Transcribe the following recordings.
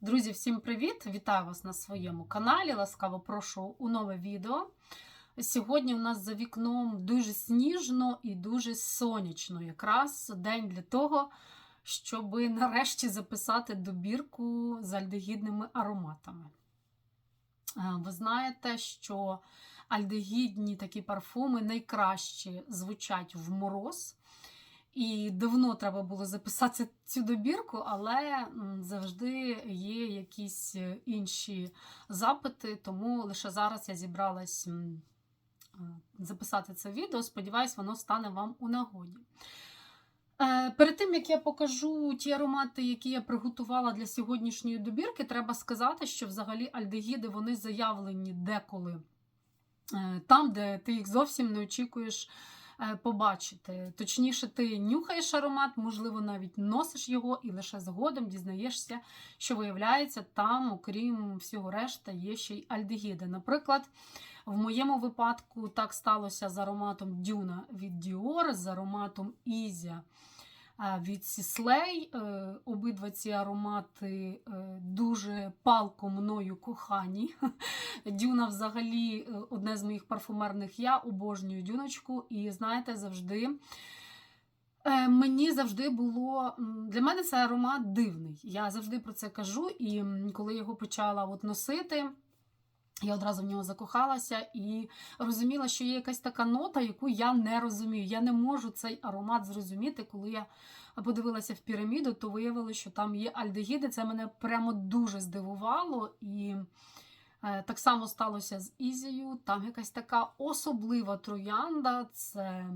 Друзі, всім привіт! Вітаю вас на своєму каналі. Ласкаво прошу у нове відео. Сьогодні у нас за вікном дуже сніжно і дуже сонячно. Якраз день для того, щоб нарешті записати добірку з альдегідними ароматами. Е, Ви знаєте, що альдегідні такі парфуми найкраще звучать в мороз. І давно треба було записати цю добірку, але завжди є якісь е, інші запити, тому лише зараз я зібралась е, записати це відео. Сподіваюсь, воно стане вам у нагоді. Е, Перед тим як я покажу ті аромати, які я приготувала для сьогоднішньої добірки, треба сказати, що взагалі альдегіди вони заявлені деколи там, де ти їх зовсім не очікуєш побачити. Точніше, ти нюхаєш аромат, можливо, навіть носиш його, і лише згодом дізнаєшся, що виявляється, там, окрім всього решта, є ще й альдегіди. Наприклад, в моєму випадку так сталося з ароматом Дюна від Dior, з ароматом Ізя е, від Сіслей. Е, Обидва ці аромати е, дуже палко мною кохані. Дюна взагалі е, одне з моїх парфумерних. Я обожнюю дюночку, і знаєте, завжди. Мені завжди було для мене це аромат дивний. Я завжди про це кажу. І коли його почала от носити, я одразу в нього закохалася і розуміла, що є якась така нота, яку я не розумію. Я не можу цей аромат зрозуміти. Коли я подивилася в піраміду, то виявилося, що там є альдегіди. Це мене прямо дуже здивувало. І е, так само сталося з Ізією. Там якась така особлива троянда. Це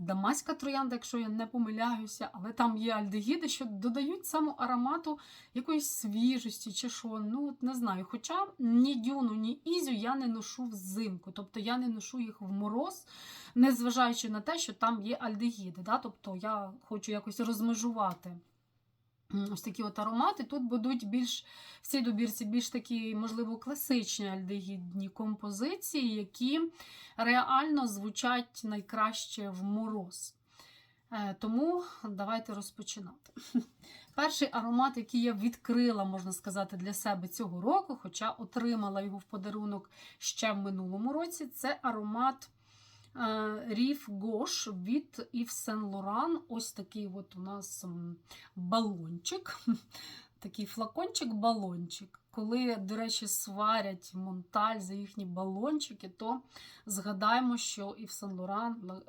дамаська троянда, якщо я не помиляюся, але там є альдегіди, що додають саму аромату якоїсь свіжості чи що. Ну, от не знаю. Хоча ні дюну, ні ізю я не ношу взимку, тобто я не ношу їх в мороз, незважаючи на те, що там є альдегіди. Да? Тобто я хочу якось розмежувати. Ось такі от аромати. Тут будуть більш в цій добірці більш такі, можливо, класичні альдегідні композиції, які реально звучать найкраще в мороз. Е, Тому давайте розпочинати. Перший аромат, який я відкрила, можна сказати, для себе цього року, хоча отримала його в подарунок ще в минулому році, це аромат Ріф Гош від Yves Saint Laurent. Ось такий от у нас балончик. Такий флакончик-балончик. Коли, до речі, сварять монталь за їхні балончики, то згадаємо, що і в Сен Лоран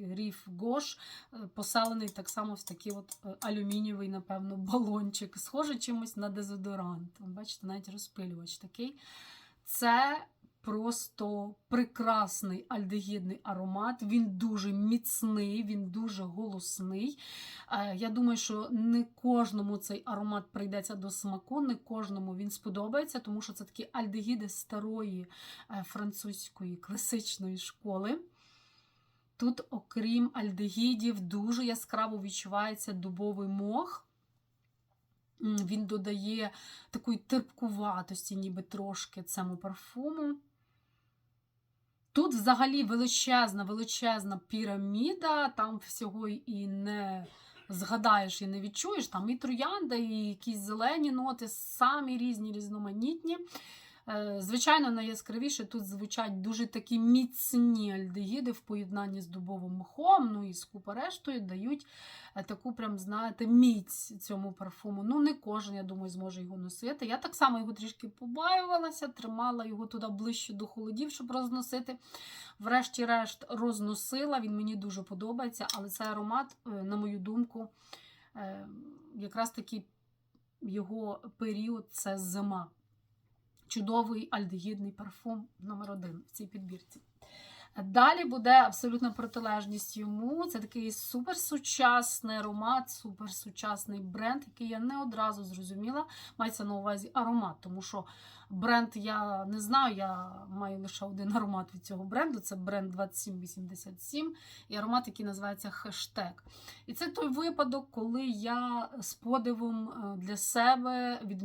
Ріф Гош е, поселений так само в такий от е, алюмінієвий, напевно, балончик. Схоже чимось на дезодорант. Бачите, навіть розпилювач такий. Це просто прекрасний альдегідний аромат. Він дуже міцний, він дуже голосний. Е, Я думаю, що не кожному цей аромат прийдеться до смаку, не кожному він сподобається, тому що це такі альдегіди старої е, французької класичної школи. Тут, окрім альдегідів, дуже яскраво відчувається дубовий мох. Він додає такої терпкуватості, ніби трошки цьому парфуму. Тут взагалі величезна, величезна піраміда, там всього і не згадаєш, і не відчуєш. Там і троянда, і якісь зелені ноти, самі різні, різноманітні. Е, Звичайно, найяскравіше тут звучать дуже такі міцні альдегіди в поєднанні з дубовим мхом, ну і з купа дають е, таку, прям, знаєте, міць цьому парфуму. Ну, не кожен, я думаю, зможе його носити. Я так само його трішки побаювалася, тримала його туди ближче до холодів, щоб розносити. Врешті-решт розносила. Він мені дуже подобається, але цей аромат, е, на мою думку, якраз таки його період це зима чудовий альдегідний парфум номер один в цій підбірці. Далі буде абсолютно протилежність йому. Це такий суперсучасний аромат, суперсучасний бренд, який я не одразу зрозуміла. Мається на увазі аромат, тому що бренд я не знаю, я маю лише один аромат від цього бренду. Це бренд 2787 і аромат, який називається хештег. І це той випадок, коли я з подивом е, для себе від.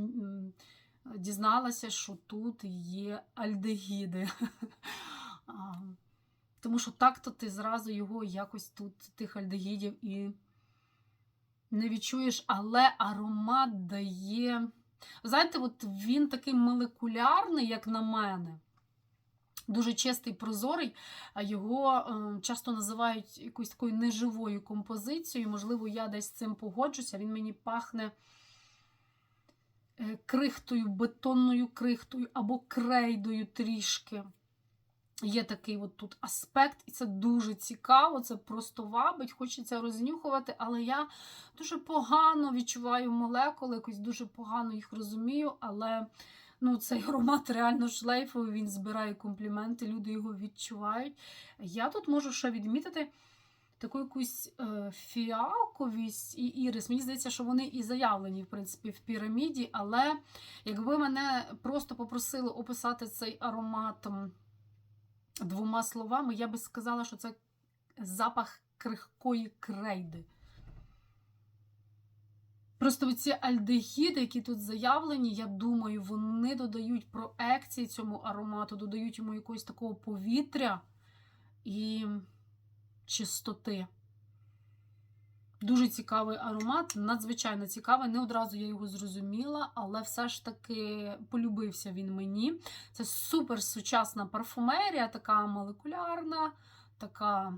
Дізналася, що тут є альдегіди. Тому що так-то ти зразу його якось тут, тих альдегідів, і не відчуєш, але аромат дає Знаєте, от він такий молекулярний, як на мене. Дуже чистий, прозорий, його е, часто називають якоюсь такою неживою композицією. Можливо, я десь з цим погоджуся. Він мені пахне крихтою, бетонною крихтою або крейдою трішки. Є такий от тут аспект, і це дуже цікаво, це просто вабить, хочеться рознюхувати, але я дуже погано відчуваю молекули, якось дуже погано їх розумію, але ну, цей аромат реально шлейфовий, він збирає компліменти, люди його відчувають. Я тут можу ще відмітити таку якусь е, фіалковість і ірис. Мені здається, що вони і заявлені, в принципі, в піраміді, але якби мене просто попросили описати цей аромат двома словами, я би сказала, що це запах крихкої крейди. Просто ці альдегіди, які тут заявлені, я думаю, вони додають проекції цьому аромату, додають йому якогось такого повітря і чистоти. Дуже цікавий аромат, надзвичайно цікавий. Не одразу я його зрозуміла, але все ж таки полюбився він мені. Це супер сучасна парфумерія, така молекулярна, така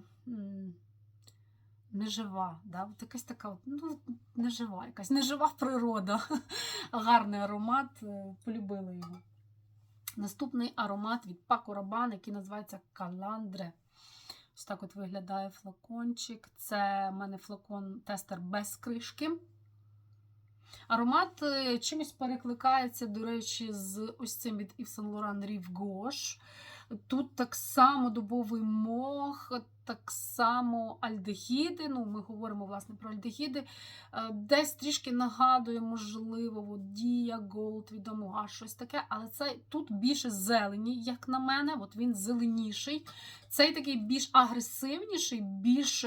нежива. Да? От якась така ну, нежива, якась нежива природа. Гарний аромат, е, полюбила його. Наступний аромат від Paco Rabanne, який називається Каландре. Ось так от виглядає флакончик. Це в мене флакон-тестер без кришки. Аромат е, чимось перекликається, до речі, з ось цим від Yves Saint Laurent Rive Gauche. Тут так само дубовий мох, так само альдегіди. Ну, Ми говоримо власне про альдегіди. Е, десь трішки нагадує, можливо, Дія, Голд, відомо, щось таке. Але це тут більше зелені, як на мене. От Він зеленіший. Цей такий більш агресивніший, більш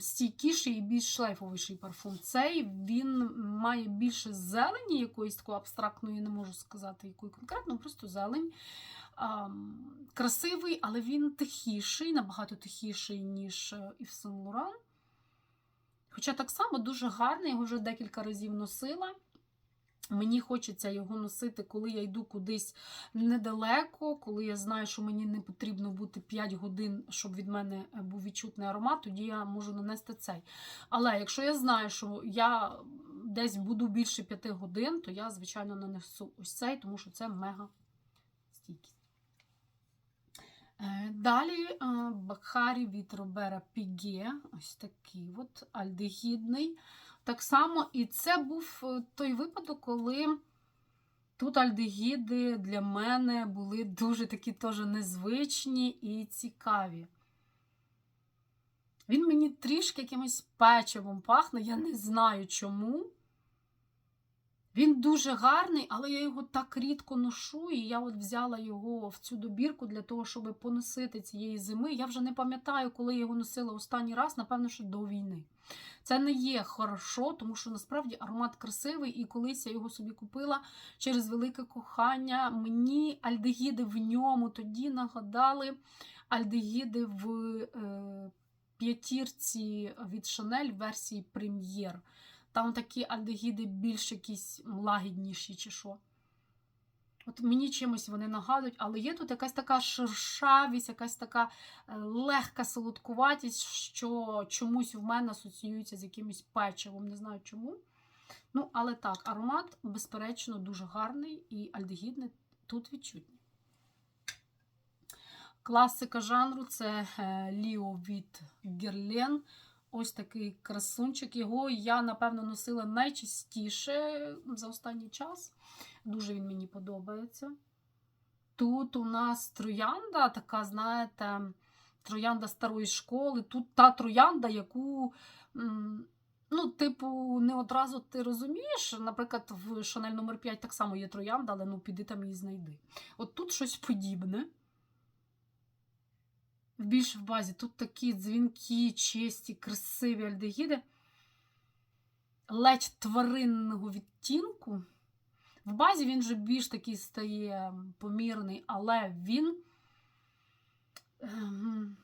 стійкіший і більш шлейфовіший парфум. Цей він має більше зелені, якоїсь такої абстрактної, не можу сказати, якої конкретно, просто зелень красивий, але він тихіший, набагато тихіший, ніж Yves Saint Laurent. Хоча так само дуже гарний, його вже декілька разів носила. Мені хочеться його носити, коли я йду кудись недалеко, коли я знаю, що мені не потрібно бути 5 годин, щоб від мене був відчутний аромат, тоді я можу нанести цей. Але якщо я знаю, що я десь буду більше 5 годин, то я, звичайно, нанесу ось цей, тому що це мега стійкість. Е, далі е, Бакхарі від Робера Піге, ось такий от альдегідний. Так само, і це був е, той випадок, коли тут альдегіди для мене були дуже такі теж незвичні і цікаві. Він мені трішки якимось печивом пахне, я не знаю чому. Він дуже гарний, але я його так рідко ношу, і я от взяла його в цю добірку для того, щоб поносити цієї зими. Я вже не пам'ятаю, коли я його носила останній раз, напевно, що до війни. Це не є хорошо, тому що насправді аромат красивий, і колись я його собі купила через велике кохання. Мені альдегіди в ньому тоді нагадали альдегіди в е, п'ятірці від Шанель версії прем'єр. Там такі альдегіди більш якісь лагідніші, чи що. От мені чимось вони нагадують, але є тут якась така шершавість, якась така е, легка солодкуватість, що чомусь в мене асоціюється з якимось печивом. Не знаю чому. Ну, але так, аромат, безперечно, дуже гарний і альдегідний тут відчутний. Класика жанру це е, Ліо від Герлен. Ось такий красунчик. Його я, напевно, носила найчастіше за останній час. Дуже він мені подобається. Тут у нас троянда, така, знаєте, троянда старої школи. Тут та троянда, яку, ну, типу, не одразу ти розумієш. Наприклад, в Шанель номер 5 так само є троянда, але ну піди там її знайди. От тут щось подібне більш в базі. Тут такі дзвінки, чисті, красиві альдегіди, ледь тваринного відтінку. В базі він вже більш такий стає помірний, але він ем,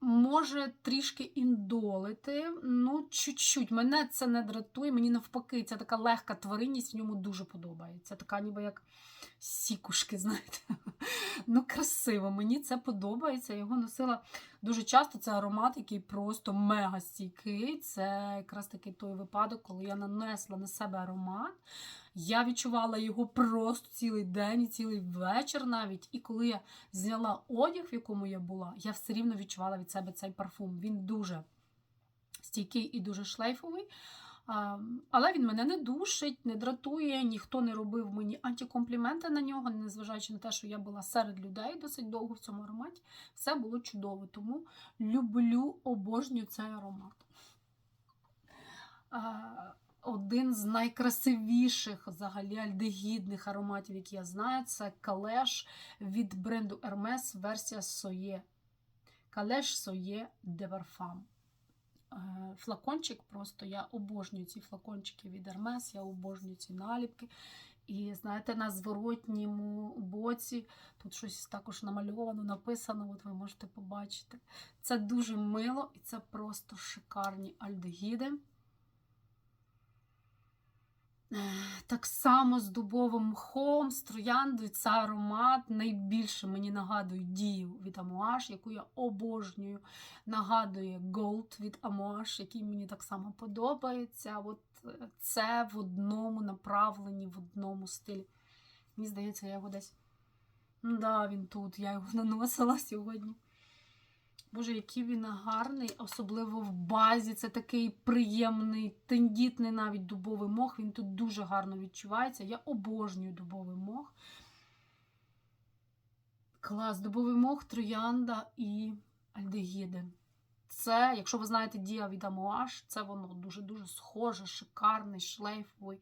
може трішки індолити. Ну, чуть-чуть. Мене це не дратує, мені навпаки, ця така легка тваринність в ньому дуже подобається. Така ніби як сікушки, знаєте. Ну, красиво, мені це подобається. Його носила дуже часто. Це аромат, який просто мега стійкий. Це якраз таки той випадок, коли я нанесла на себе аромат. Я відчувала його просто цілий день і цілий вечір навіть. І коли я зняла одяг, в якому я була, я все рівно відчувала від себе цей парфум. Він дуже стійкий і дуже шлейфовий. Але він мене не душить, не дратує, ніхто не робив мені антикомпліменти на нього, незважаючи на те, що я була серед людей досить довго в цьому ароматі. Все було чудово. Тому люблю, обожнюю цей аромат. Один з найкрасивіших взагалі альдегідних ароматів, які я знаю, це калеш від бренду Hermes версія Soye. Калеш Soye de Parfum. Е, Флакончик просто я обожнюю ці флакончики від Hermes, я обожнюю ці наліпки. І знаєте, на зворотньому боці тут щось також намальовано, написано, от ви можете побачити. Це дуже мило і це просто шикарні альдегіди. Так само з дубовим мхом, з трояндою, це аромат найбільше мені нагадує дію від Амуаш, яку я обожнюю. Нагадує Gold від Амуаш, який мені так само подобається. От е, Це в одному направленні, в одному стилі. Мені здається, я його десь. Да, він тут, я його наносила сьогодні. Боже, який він гарний, особливо в базі. Це такий приємний, тендітний навіть дубовий мох. Він тут дуже гарно відчувається. Я обожнюю дубовий мох. Клас, дубовий мох, троянда і альдегіди. Це, якщо ви знаєте, Дія від Амуаш, це воно дуже-дуже схоже, шикарний, шлейфовий,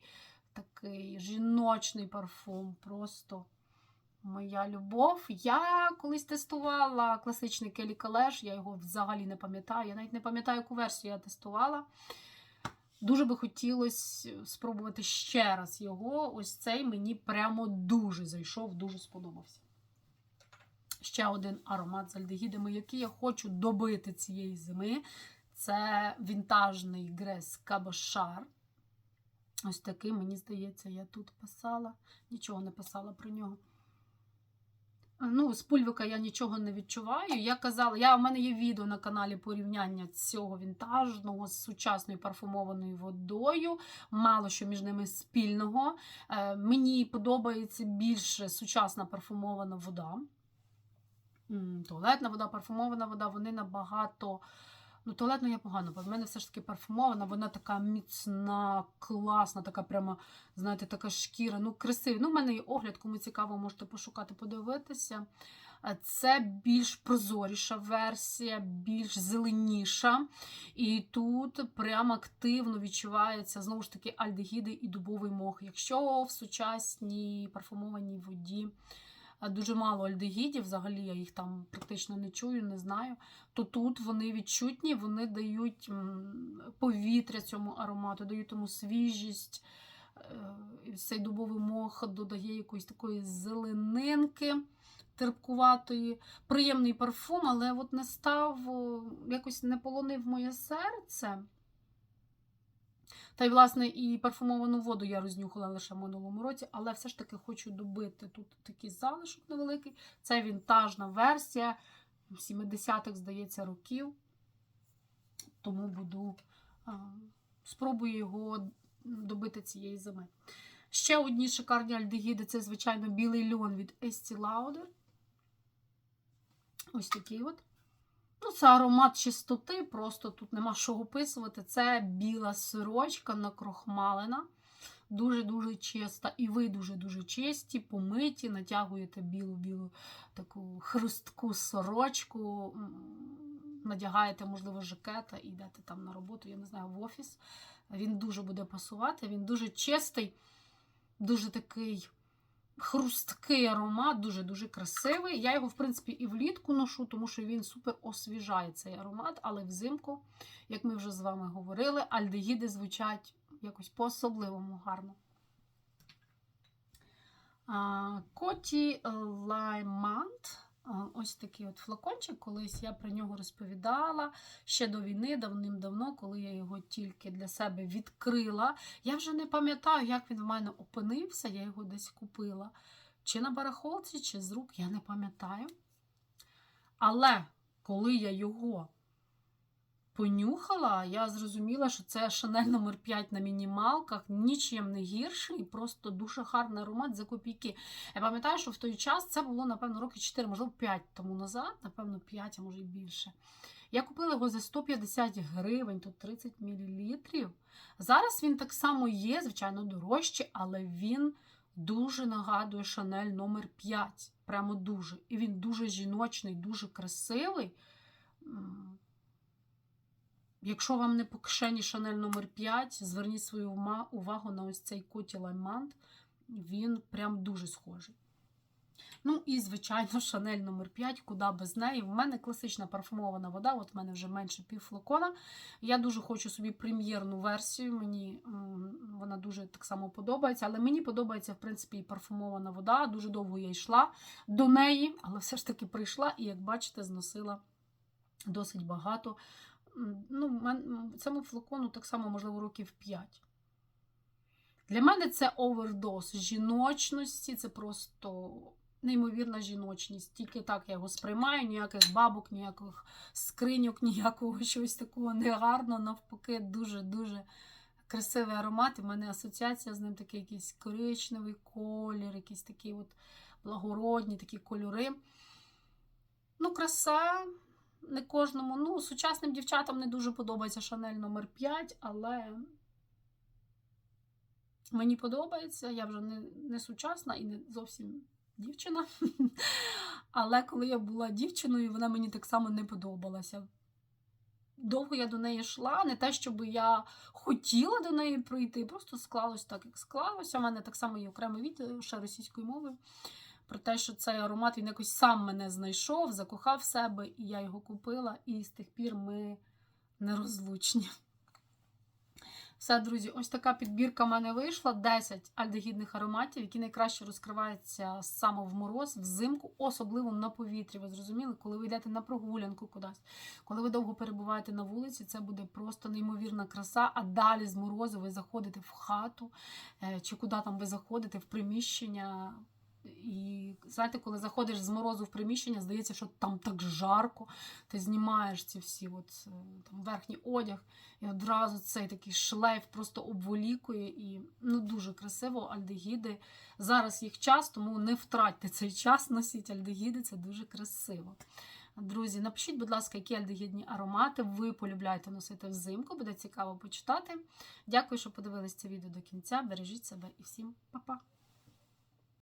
такий жіночний парфум. Просто. Моя любов. Я колись тестувала класичний Келі Калеш, я його взагалі не пам'ятаю. Я навіть не пам'ятаю, яку версію я тестувала. Дуже би хотілося спробувати ще раз його. Ось цей мені прямо дуже зайшов, дуже сподобався. Ще один аромат з альдегідами, який я хочу добити цієї зими. Це вінтажний Грес Кабошар. Ось такий, мені здається, я тут писала. Нічого не писала про нього. Ну, з пульвика я нічого не відчуваю. Я казала, я, у мене є відео на каналі порівняння цього вінтажного з сучасною парфумованою водою. Мало що між ними спільного. Е, мені подобається більше сучасна парфумована вода. Туалетна вода, парфумована вода, вони набагато. Ну, туалетну я погано, бо в мене все ж таки парфумована, вона така міцна, класна, така прямо, знаєте, така шкіра. Ну, красива. Ну, в мене є огляд, кому цікаво, можете пошукати, подивитися. Це більш прозоріша версія, більш зеленіша. І тут прямо активно відчувається знову ж таки альдегіди і дубовий мох. Якщо в сучасній парфумованій воді дуже мало альдегідів, взагалі я їх там практично не чую, не знаю. То тут вони відчутні, вони дають повітря цьому аромату, дають йому свіжість. Е, цей дубовий мох додає якоїсь такої зеленинки терпкуватої, приємний парфум, але от не став, якось не полонив моє серце. Та й, власне, і парфумовану воду я рознюхала лише в минулому році, але все ж таки хочу добити тут такий залишок невеликий. Це вінтажна версія 70-х, здається, років. Тому буду спробую його добити цієї зими. Ще одні шикарні альдегіди це, звичайно, білий льон від Estee Lauder. Ось такий от. Це аромат чистоти, просто тут нема що описувати. Це біла сирочка накрохмалена, дуже-дуже чиста. І ви дуже-дуже чисті, помиті, натягуєте білу-білу таку хрустку сорочку, надягаєте, можливо, жакета і йдете там на роботу, я не знаю, в офіс. Він дуже буде пасувати, він дуже чистий, дуже такий хрусткий аромат, дуже-дуже красивий. Я його, в принципі, і влітку ношу, тому що він супер освіжає цей аромат, але взимку, як ми вже з вами говорили, альдегіди звучать якось по-особливому гарно. Коті Лаймант. Ось такий от флакончик. Колись я про нього розповідала ще до війни, давним-давно, коли я його тільки для себе відкрила. Я вже не пам'ятаю, як він в мене опинився, я його десь купила. Чи на барахолці, чи з рук, я не пам'ятаю. Але коли я його понюхала, я зрозуміла, що це Шанель номер 5 на мінімалках, нічим не гірший, просто дуже гарний аромат за копійки. Я пам'ятаю, що в той час це було, напевно, роки 4, можливо, 5 тому назад, напевно, 5, а може і більше. Я купила його за 150 гривень, тут 30 мл. Зараз він так само є, звичайно, дорожчий, але він дуже нагадує Шанель номер 5. Прямо дуже. І він дуже жіночний, дуже красивий. Якщо вам не по кишені Шанель номер 5, зверніть свою увагу на ось цей Коті Лаймант. Він прям дуже схожий. Ну і, звичайно, Шанель номер 5, куди без неї. В мене класична парфумована вода, от в мене вже менше півфлакона. Я дуже хочу собі прем'єрну версію. Мені вона дуже так само подобається. Але мені подобається, в принципі, і парфумована вода. Дуже довго я йшла до неї, але все ж таки прийшла і, як бачите, зносила досить багато. Ну, цьому флакону так само, можливо, років 5. Для мене це овердоз жіночності, це просто неймовірна жіночність. Тільки так я його сприймаю, ніяких бабок, ніяких скриньок, ніякого щось такого негарно. Навпаки, дуже-дуже красивий аромат. І в мене асоціація з ним такий якийсь коричневий колір, якісь такі от благородні такі кольори. Ну, краса. Не кожному. Ну, сучасним дівчатам не дуже подобається Шанель номер 5, але мені подобається. Я вже не, не сучасна і не зовсім дівчина. Але коли я була дівчиною, вона мені так само не подобалася. Довго я до неї йшла, не те, щоб я хотіла до неї прийти, просто склалось так, як склалося. У мене так само є окреме відео ще російською мовою про те, що цей аромат він якось сам мене знайшов, закохав в себе, і я його купила, і з тих пір ми нерозлучні. Все, друзі, ось така підбірка в мене вийшла. 10 альдегідних ароматів, які найкраще розкриваються саме в мороз, взимку, особливо на повітрі. Ви зрозуміли, коли ви йдете на прогулянку кудись, коли ви довго перебуваєте на вулиці, це буде просто неймовірна краса. А далі з морозу ви заходите в хату, е, чи куди там ви заходите, в приміщення. І знаєте, коли заходиш з морозу в приміщення, здається, що там так жарко. Ти знімаєш ці всі от, е, там, верхній одяг, і одразу цей такий шлейф просто обволікує і ну, дуже красиво альдегіди. Зараз їх час, тому не втратьте цей час, носіть альдегіди, це дуже красиво. Друзі, напишіть, будь ласка, які альдегідні аромати ви полюбляєте носити взимку, буде цікаво почитати. Дякую, що подивились це відео до кінця. Бережіть себе і всім па-па!